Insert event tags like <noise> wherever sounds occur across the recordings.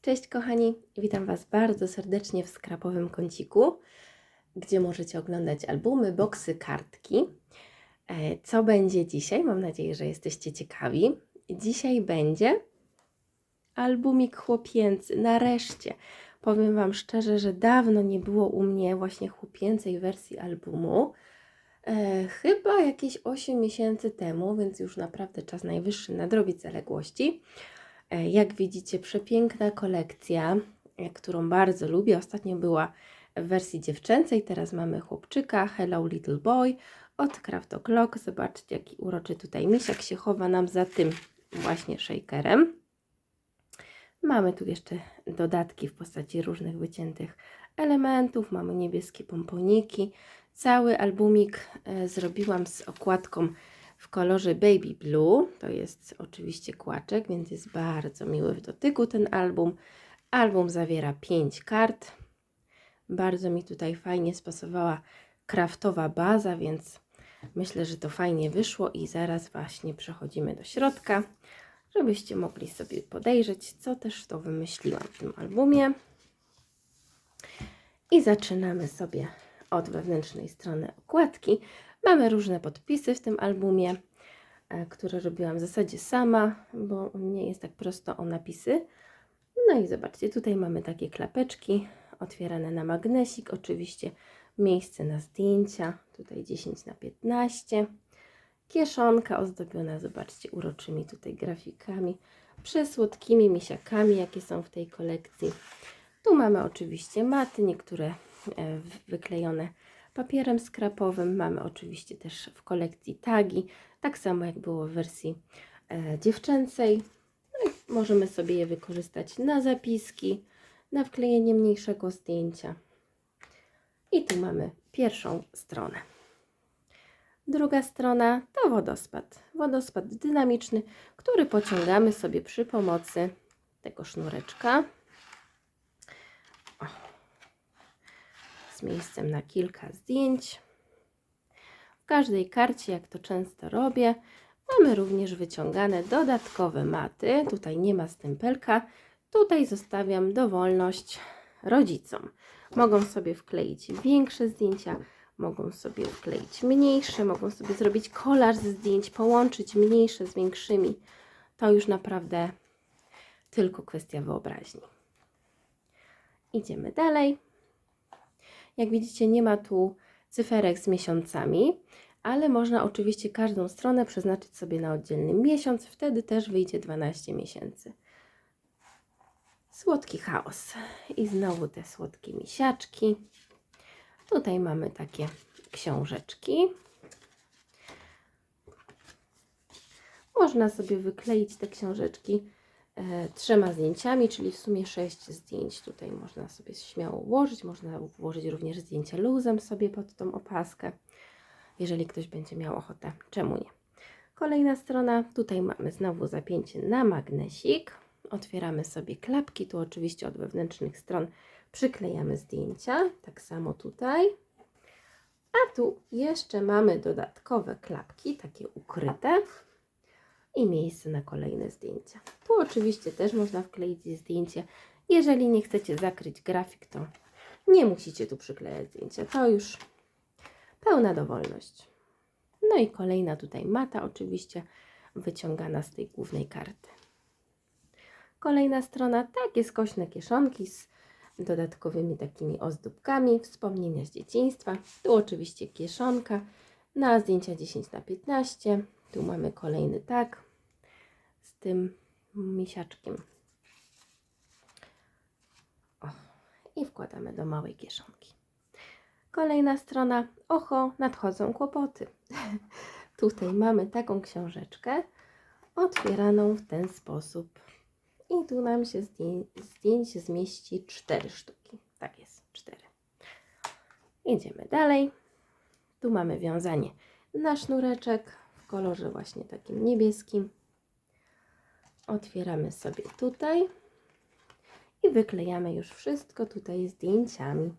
Cześć kochani, witam Was bardzo serdecznie w skrapowym kąciku, gdzie możecie oglądać albumy, boksy, kartki. E, Co będzie dzisiaj? Mam nadzieję, że jesteście ciekawi. Dzisiaj będzie albumik chłopięcy, nareszcie. Powiem Wam szczerze, że dawno nie było u mnie właśnie chłopięcej wersji albumu. E, chyba jakieś 8 miesięcy temu, więc już naprawdę czas najwyższy nadrobić zaległości. E, Jak widzicie, przepiękna kolekcja, e, którą bardzo lubię. Ostatnio była w wersji dziewczęcej, teraz mamy chłopczyka, Hello Little Boy od Craft O'Clock. Zobaczcie, jaki uroczy tutaj misiak się chowa nam za tym właśnie shakerem. Mamy tu jeszcze dodatki w postaci różnych wyciętych elementów, mamy niebieskie pomponiki. Cały albumik e, zrobiłam z okładką w kolorze baby blue. To jest oczywiście kłaczek, więc jest bardzo miły w dotyku ten album. Album zawiera 5 kart. Bardzo mi tutaj fajnie spasowała kraftowa baza, więc myślę, że to fajnie wyszło i zaraz właśnie przechodzimy do środka, żebyście mogli sobie podejrzeć, co też to wymyśliłam w tym albumie. I zaczynamy sobie od wewnętrznej strony okładki. Mamy różne podpisy w tym albumie, e, które robiłam w zasadzie sama, bo nie jest tak prosto o napisy. No i zobaczcie, tutaj mamy takie klapeczki otwierane na magnesik, oczywiście miejsce na zdjęcia, tutaj 10 na 15. Kieszonka ozdobiona, zobaczcie, uroczymi tutaj grafikami, przesłodkimi misiakami, jakie są w tej kolekcji. Tu mamy oczywiście maty, niektóre e, wyklejone papierem skrapowym. Mamy oczywiście też w kolekcji tagi, tak samo jak było w wersji e, dziewczęcej. No i możemy sobie je wykorzystać na zapiski, na wklejenie mniejszego zdjęcia. I tu mamy pierwszą stronę. Druga strona to wodospad. Wodospad dynamiczny, który pociągamy sobie przy pomocy tego sznureczka. Z miejscem na kilka zdjęć. W każdej karcie, jak to często robię, mamy również wyciągane dodatkowe maty. Tutaj nie ma stempelka. Tutaj zostawiam dowolność rodzicom. Mogą sobie wkleić większe zdjęcia, mogą sobie wkleić mniejsze, mogą sobie zrobić kolaż ze zdjęć, połączyć mniejsze z większymi. To już naprawdę tylko kwestia wyobraźni. Idziemy dalej. Jak widzicie, nie ma tu cyferek z miesiącami, ale można oczywiście każdą stronę przeznaczyć sobie na oddzielny miesiąc, wtedy też wyjdzie 12 miesięcy. Słodki chaos. I znowu te słodkie misiaczki. Tutaj mamy takie książeczki. Można sobie wykleić te książeczki trzema zdjęciami, czyli w sumie sześć zdjęć tutaj można sobie śmiało włożyć. Można włożyć również zdjęcia luzem sobie pod tą opaskę, jeżeli ktoś będzie miał ochotę. Czemu nie? Kolejna strona, tutaj mamy znowu zapięcie na magnesik. Otwieramy sobie klapki, tu oczywiście od wewnętrznych stron przyklejamy zdjęcia, tak samo tutaj. A tu jeszcze mamy dodatkowe klapki, takie ukryte i miejsce na kolejne zdjęcia. Tu oczywiście też można wkleić zdjęcie. Jeżeli nie chcecie zakryć grafik, to nie musicie tu przyklejać zdjęcia. To już pełna dowolność. No i kolejna tutaj mata, oczywiście wyciągana z tej głównej karty. Kolejna strona, takie skośne kieszonki z dodatkowymi takimi ozdóbkami, wspomnienia z dzieciństwa. Tu oczywiście kieszonka na zdjęcia 10 na 15. Tu mamy kolejny tak tym misiaczkiem. O, I wkładamy do małej kieszonki. Kolejna strona. Oho, nadchodzą kłopoty. <laughs> Tutaj mamy taką książeczkę otwieraną w ten sposób. I tu nam się zdję zdjęć zmieści cztery sztuki. Tak jest, cztery. Idziemy dalej. Tu mamy wiązanie na sznureczek w kolorze właśnie takim niebieskim. Otwieramy sobie tutaj i wyklejamy już wszystko tutaj zdjęciami.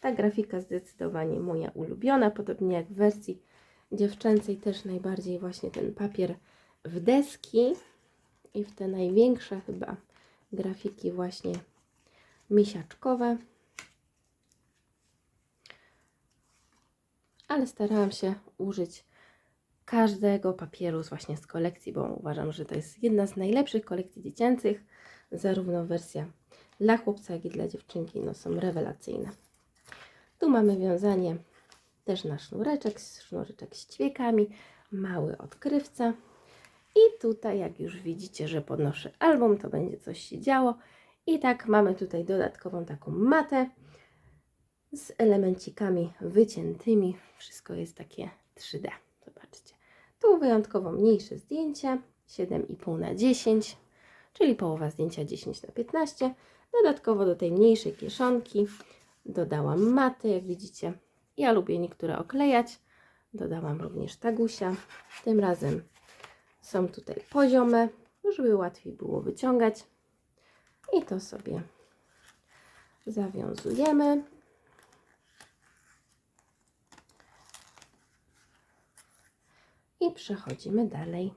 Ta grafika zdecydowanie moja ulubiona, podobnie jak w wersji dziewczęcej też najbardziej właśnie ten papier w deski i w te największe chyba grafiki właśnie misiaczkowe. Ale starałam się użyć każdego papieru właśnie z kolekcji, bo uważam, że to jest jedna z najlepszych kolekcji dziecięcych. Zarówno wersja dla chłopca, jak i dla dziewczynki no, są rewelacyjne. Tu mamy wiązanie też na sznureczek, sznureczek z ćwiekami, mały odkrywca. I tutaj, jak już widzicie, że podnoszę album, to będzie coś się działo. I tak mamy tutaj dodatkową taką matę z elemencikami wyciętymi. Wszystko jest takie 3D. Tu wyjątkowo mniejsze zdjęcie, 7,5 na 10, czyli połowa zdjęcia 10 na 15. Dodatkowo do tej mniejszej kieszonki dodałam maty, jak widzicie. Ja lubię niektóre oklejać. Dodałam również tagusia. Tym razem są tutaj poziome, żeby łatwiej było wyciągać. I to sobie zawiązujemy. Przechodzimy dalej.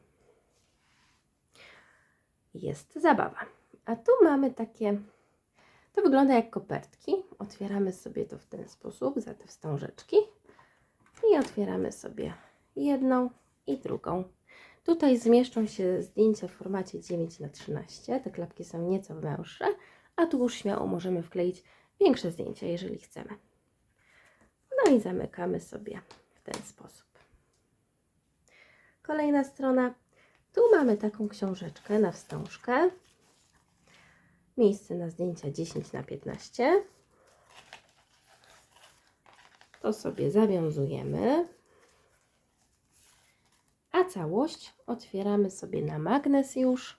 Jest zabawa. A tu mamy takie, to wygląda jak kopertki. Otwieramy sobie to w ten sposób, za te wstążeczki. I otwieramy sobie jedną i drugą. Tutaj zmieszczą się zdjęcia w formacie 9 na 13 Te klapki są nieco węższe, a tu już śmiało możemy wkleić większe zdjęcia, jeżeli chcemy. No i zamykamy sobie w ten sposób. Kolejna strona. Tu mamy taką książeczkę na wstążkę. Miejsce na zdjęcia 10 na 15 To sobie zawiązujemy. A całość otwieramy sobie na magnes już.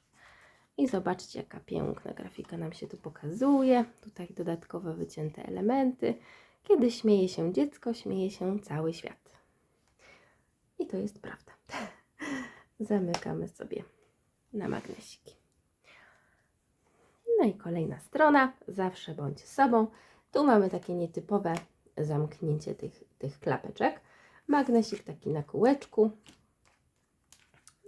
I zobaczcie, jaka piękna grafika nam się tu pokazuje. Tutaj dodatkowe wycięte elementy. Kiedy śmieje się dziecko, śmieje się cały świat. I to jest prawda. <laughs> Zamykamy sobie na magnesiki. No i kolejna strona. Zawsze bądź sobą. Tu mamy takie nietypowe zamknięcie tych, tych klapeczek. Magnesik taki na kółeczku.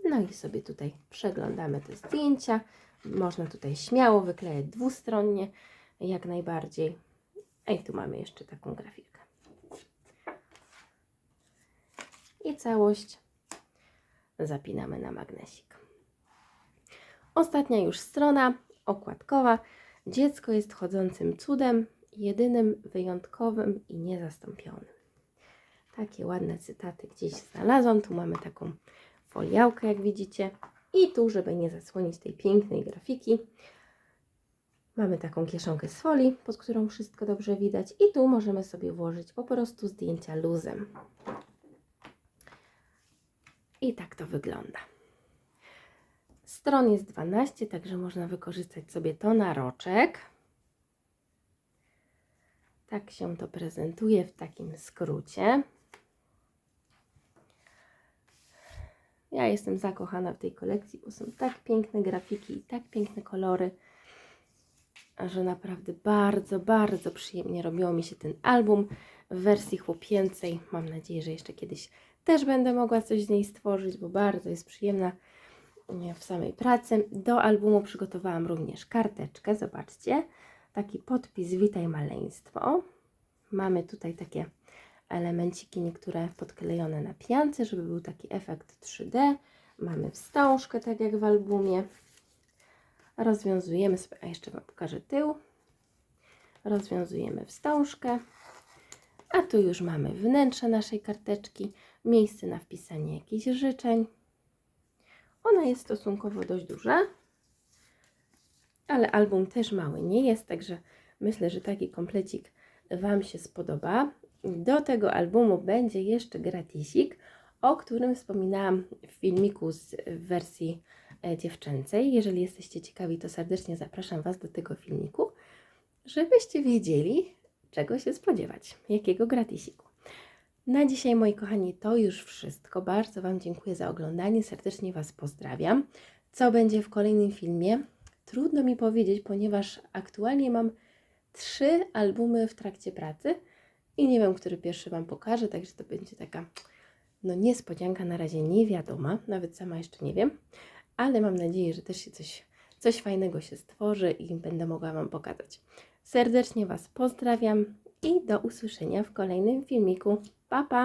No i sobie tutaj przeglądamy te zdjęcia. Można tutaj śmiało wyklejać dwustronnie, jak najbardziej. I tu mamy jeszcze taką grafikę. I całość zapinamy na magnesik. Ostatnia już strona okładkowa. Dziecko jest chodzącym cudem, jedynym, wyjątkowym i niezastąpionym. Takie ładne cytaty gdzieś znalazłam. Tu mamy taką foliałkę, jak widzicie. I tu, żeby nie zasłonić tej pięknej grafiki, mamy taką kieszonkę z folii, pod którą wszystko dobrze widać. I tu możemy sobie włożyć po prostu zdjęcia luzem. I tak to wygląda. Stron jest 12, także można wykorzystać sobie to na roczek. Tak się to prezentuje w takim skrócie. Ja jestem zakochana w tej kolekcji, bo są tak piękne grafiki i tak piękne kolory, że naprawdę bardzo, bardzo przyjemnie robiło mi się ten album w wersji chłopięcej. Mam nadzieję, że jeszcze kiedyś też będę mogła coś z niej stworzyć, bo bardzo jest przyjemna w samej pracy. Do albumu przygotowałam również karteczkę, zobaczcie, taki podpis Witaj Maleństwo. Mamy tutaj takie elemenciki niektóre podklejone na piance, żeby był taki efekt 3D. Mamy wstążkę, tak jak w albumie. Rozwiązujemy sobie, a jeszcze Wam pokażę tył. Rozwiązujemy wstążkę. A tu już mamy wnętrze naszej karteczki, miejsce na wpisanie jakichś życzeń. Ona jest stosunkowo dość duża, ale album też mały nie jest, także myślę, że taki komplecik Wam się spodoba. Do tego albumu będzie jeszcze gratisik, o którym wspominałam w filmiku z wersji e, dziewczęcej. Jeżeli jesteście ciekawi, to serdecznie zapraszam Was do tego filmiku, żebyście wiedzieli, czego się spodziewać, jakiego gratisiku. Na dzisiaj, moi kochani, to już wszystko. Bardzo Wam dziękuję za oglądanie, serdecznie Was pozdrawiam. Co będzie w kolejnym filmie? Trudno mi powiedzieć, ponieważ aktualnie mam trzy albumy w trakcie pracy i nie wiem, który pierwszy Wam pokażę, także to będzie taka no niespodzianka, na razie nie wiadoma, nawet sama jeszcze nie wiem, ale mam nadzieję, że też się coś, coś fajnego się stworzy i będę mogła Wam pokazać. Serdecznie Was pozdrawiam i do usłyszenia w kolejnym filmiku. Pa, pa!